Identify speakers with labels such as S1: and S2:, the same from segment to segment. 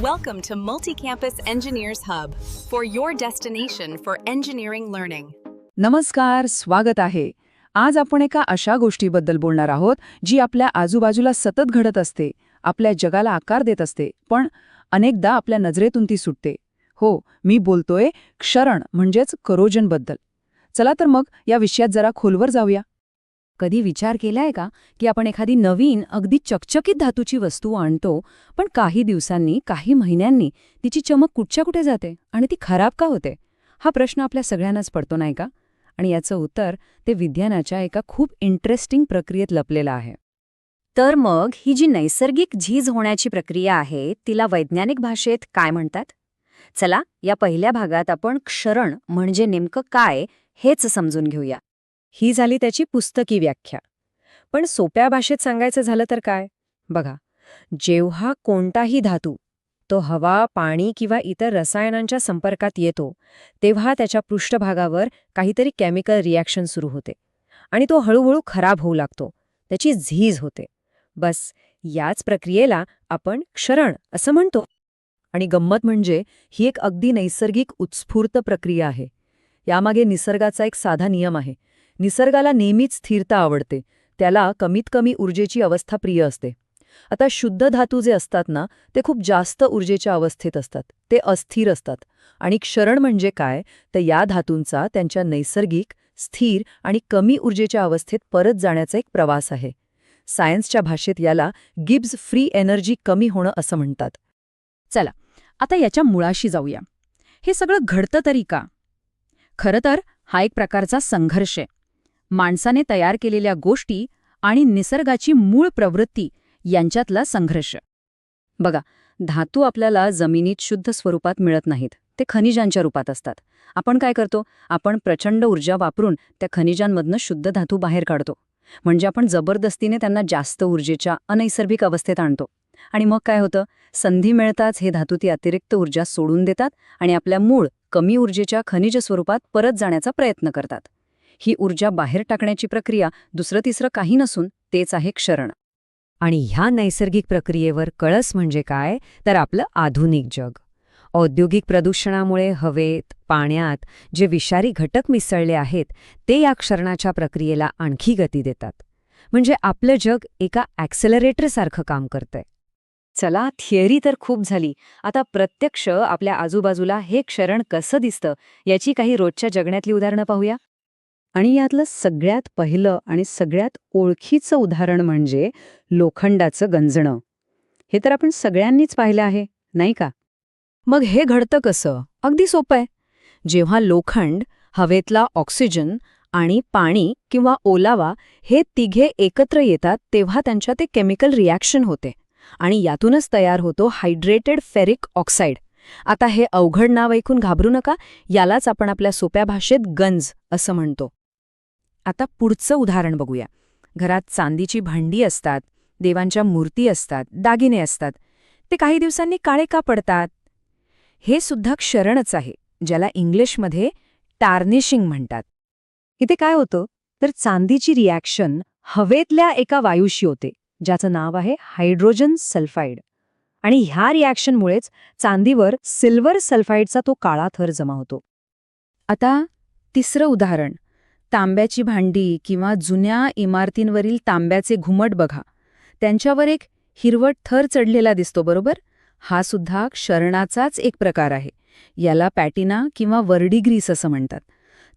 S1: Welcome to Multicampus Engineers Hub for your destination for engineering learning.
S2: नमस्कार स्वागत आहे. आज आपण एका अशा गोष्टीबद्दल बोलणार आहोत जी आपल्या आजूबाजूला सतत घडत असते आपल्या जगाला आकार देत असते पण अनेकदा आपल्या नजरेतून ती सुटते. हो मी बोलतोय क्षरण म्हणजेच करोजनबद्दल चला तर मग या विषयात जरा खोलवर जाऊया.
S3: कधी विचार केलाय का की आपण एखादी नवीन अगदी चकचकीत धातूची वस्तू आणतो पण काही दिवसांनी काही महिन्यांनी तिची चमक कुठच्या कुठे जाते आणि ती खराब का होते? हा प्रश्न आपल्या सगळ्यांनाच पडतो नाही का? आणि याचं उत्तर ते विज्ञानाच्या एका खूप इंटरेस्टिंग प्रक्रियेत लपलेलं आहे. तर मग ही जी नैसर्गिक झीज होण्याची प्रक्रिया आहे तिला वैज्ञानिक भाषेत काय म्हणतात? चला या पहिल्या भागात आपण क्षरण म्हणजे नेमकं काय हेच समजून घेऊया. ही झाली त्याची पुस्तकी व्याख्या. पण सोप्या भाषेत सांगायचं झालं तर काय? बघा जेव्हा कोणताही धातू तो हवा पाणी किंवा इतर रसायनांच्या संपर्कात येतो तेव्हा त्याच्या पृष्ठभागावर काहीतरी केमिकल रिॲक्शन सुरू होते आणि तो हळूहळू खराब होऊ लागतो त्याची झीज होते. बस याच प्रक्रियेला आपण क्षरण असं म्हणतो.
S2: आणि गंमत म्हणजे ही एक अगदी नैसर्गिक उत्स्फूर्त प्रक्रिया आहे. यामागे निसर्गाचा एक साधा नियम आहे. निसर्गाला नेहमीच स्थिरता आवडते. त्याला कमीत कमी ऊर्जेची अवस्था प्रिय असते. आता शुद्ध धातू जे असतात ना ते खूप जास्त ऊर्जेच्या अवस्थेत असतात. ते अस्थिर असतात. आणि क्षरण म्हणजे काय? तर या धातूंचा त्यांच्या नैसर्गिक स्थिर आणि कमी ऊर्जेच्या अवस्थेत परत जाण्याचा एक प्रवास आहे. सायन्सच्या भाषेत याला गिब्स फ्री एनर्जी कमी होणं असं म्हणतात.
S3: चला आता याच्या मुळाशी जाऊया. हे सगळं घडतं तरी का? खरं तर हा एक प्रकारचा संघर्ष आहे. माणसाने तयार केलेल्या गोष्टी आणि निसर्गाची मूळ प्रवृत्ती यांच्यातला संघर्ष. बघा धातू आपल्याला जमिनीत शुद्ध स्वरूपात मिळत नाहीत. ते खनिजांच्या रूपात असतात. आपण काय करतो? आपण प्रचंड ऊर्जा वापरून त्या खनिजांमधनं शुद्ध धातू बाहेर काढतो. म्हणजे आपण जबरदस्तीने त्यांना जास्त ऊर्जेच्या अनैसर्गिक अवस्थेत आणतो. आणि मग काय होतं? संधी मिळताच हे धातू ती अतिरिक्त ऊर्जा सोडून देतात आणि आपल्या मूळ कमी ऊर्जेच्या खनिज स्वरूपात परत जाण्याचा प्रयत्न करतात. ही ऊर्जा बाहेर टाकण्याची प्रक्रिया दुसरं तिसरं काही नसून तेच आहे क्षरण. आणि ह्या नैसर्गिक प्रक्रियेवर कळस म्हणजे काय? तर आपलं आधुनिक जग. औद्योगिक प्रदूषणामुळे हवेत पाण्यात जे विषारी घटक मिसळले आहेत ते या क्षरणाच्या प्रक्रियेला आणखी गती देतात. म्हणजे आपलं जग एका ॲक्सेलरेटरसारखं काम करतंय. चला थिअरी तर खूप झाली. आता प्रत्यक्ष आपल्या आजूबाजूला हे क्षरण कसं दिसतं याची काही रोजच्या जगण्यातली उदाहरणं पाहूया. आणि यातलं सगळ्यात पहिलं आणि सगळ्यात ओळखीचं उदाहरण म्हणजे लोखंडाचं गंजणं. हे तर आपण सगळ्यांनीच पाहिलं आहे नाही का?
S2: मग हे घडतं कसं? अगदी सोपं आहे. जेव्हा लोखंड हवेतला ऑक्सिजन आणि पाणी किंवा ओलावा हे तिघे एकत्र येतात तेव्हा त्यांच्या ते केमिकल रिॲक्शन होते आणि यातूनच तयार होतो हायड्रेटेड फेरिक ऑक्साईड. आता हे अवघड नाव ऐकून घाबरू नका यालाच आपण आपल्या सोप्या भाषेत गंज असं म्हणतो. आता पुढचं उदाहरण बघूया. घरात चांदीची भांडी असतात देवांच्या मूर्ती असतात दागिने असतात. ते काही दिवसांनी काळे का पडतात? हे सुद्धा क्षरणच आहे ज्याला इंग्लिशमध्ये टार्निशिंग म्हणतात.
S3: इथे काय होतं? तर चांदीची रिॲक्शन हवेतल्या एका वायूशी होते ज्याचं नाव आहे हायड्रोजन सल्फाईड. आणि ह्या रिॲक्शनमुळेच चांदीवर सिल्वर सल्फाईडचा तो काळा थर जमा होतो.
S2: आता तिसरं उदाहरण. तांब्याची भांडी किंवा जुन्या इमारतींवरील तांब्याचे घुमट बघा. त्यांच्यावर एक हिरवट थर चढलेला दिसतो बरोबर? हा सुद्धा क्षरणाचाच एक प्रकार आहे. याला पॅटिना किंवा वर्डिग्रीस असं म्हणतात.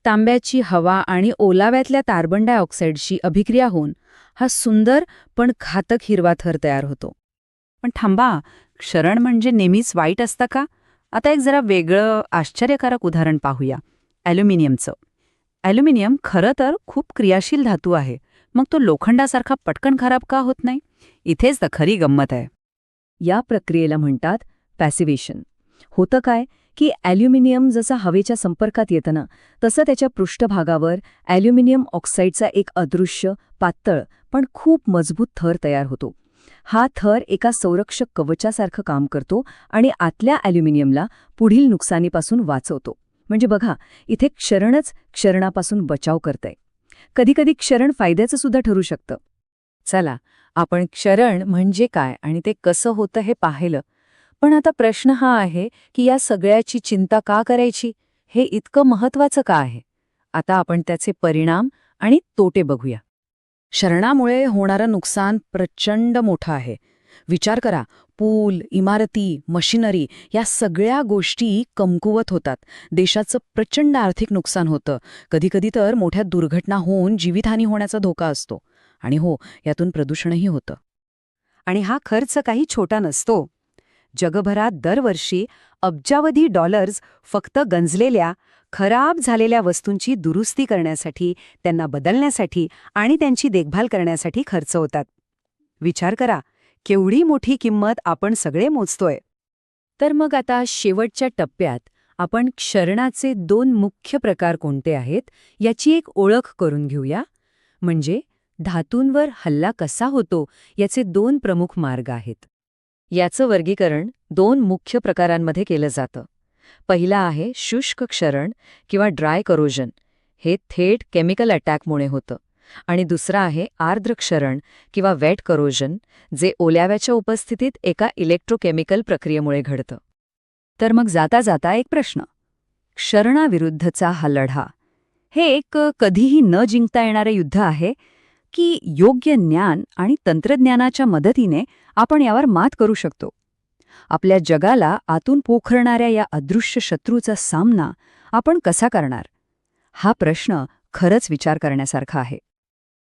S2: तांब्याची हवा आणि ओलाव्यातल्या कार्बन डायऑक्साईडशी अभिक्रिया होऊन हा सुंदर पण घातक हिरवा थर तयार होतो. पण थांबा क्षरण म्हणजे नेहमीच वाईट असतं का? आता एक जरा वेगळं आश्चर्यकारक उदाहरण पाहूया. ॲल्युमिनियमचं. ॲल्युमिनियम खरं तर खूप क्रियाशील धातू आहे. मग तो लोखंडासारखा पटकन खराब का होत नाही? इथेच तर खरी गंमत आहे.
S3: या प्रक्रियेला म्हणतात पॅसिवेशन होतं काय? की ॲल्युमिनियम जसं हवेच्या संपर्कात येतं ना तसं त्याच्या पृष्ठभागावर ॲल्युमिनियम ऑक्साईडचा एक अदृश्य पातळ पण खूप मजबूत थर तयार होतो. हा थर एका संरक्षक कवचासारखं काम करतो आणि आतल्या ॲल्युमिनियमला पुढील नुकसानीपासून वाचवतो. म्हणजे बघा इथे क्षरणच क्षरणापासून बचाव करतंय. कधीकधी क्षरण फायद्याचं सुद्धा ठरू शकतं.
S2: चला आपण क्षरण म्हणजे काय आणि ते कसं होतं हे पाहिलं.
S3: पण आता प्रश्न हा आहे की या सगळ्याची चिंता का करायची? हे इतकं महत्वाचं का आहे? आता आपण त्याचे परिणाम आणि तोटे बघूया.
S4: शरणामुळे होणारं नुकसान प्रचंड मोठं आहे. विचार करा. पूल इमारती मशिनरी या सगळ्या गोष्टी कमकुवत होतात. देशाचं प्रचंड आर्थिक नुकसान होतं. कधीकधी तर मोठ्या दुर्घटना होऊन जीवितहानी होण्याचा धोका असतो. आणि हो यातून प्रदूषणही होतं.
S5: आणि हा खर्च काही छोटा नसतो. जगभरात दरवर्षी अब्जावधी डॉलर्स फक्त गंजलेल्या खराब झालेल्या वस्तूंची दुरुस्ती करण्यासाठी त्यांना बदलण्यासाठी आणि त्यांची देखभाल करण्यासाठी खर्च होतात. विचार करा. केवढी मोठी किंमत आपण सगळे मोजतोय.
S3: तर मग आता शेवटच्या टप्प्यात आपण क्षरणाचे दोन मुख्य प्रकार कोणते आहेत याची एक ओळख करून घेऊया. म्हणजे धातूंवर हल्ला कसा होतो याचे दोन प्रमुख मार्ग आहेत. याचं वर्गीकरण दोन मुख्य प्रकारांमध्ये केलं जातं. पहिला आहे शुष्क क्षरण किंवा ड्राय करोजन हे थेट केमिकल अटॅकमुळे होतं. आणि दुसरा आहे आर्द्र क्षरण किंवा वेट करोजन जे ओल्याव्याच्या उपस्थितीत एका इलेक्ट्रोकेमिकल प्रक्रियेमुळे घडतं.
S5: तर मग जाता जाता एक प्रश्न. क्षरणाविरुद्धचा हा लढा हे एक कधीही न जिंकता येणारे युद्ध आहे की योग्य ज्ञान आणि तंत्रज्ञानाच्या मदतीने आपण यावर मात करू शकतो? आपल्या जगाला आतून पोखरणाऱ्या या अदृश्य शत्रूचा सामना आपण कसा करणार? हा प्रश्न खरंच विचार करण्यासारखा आहे.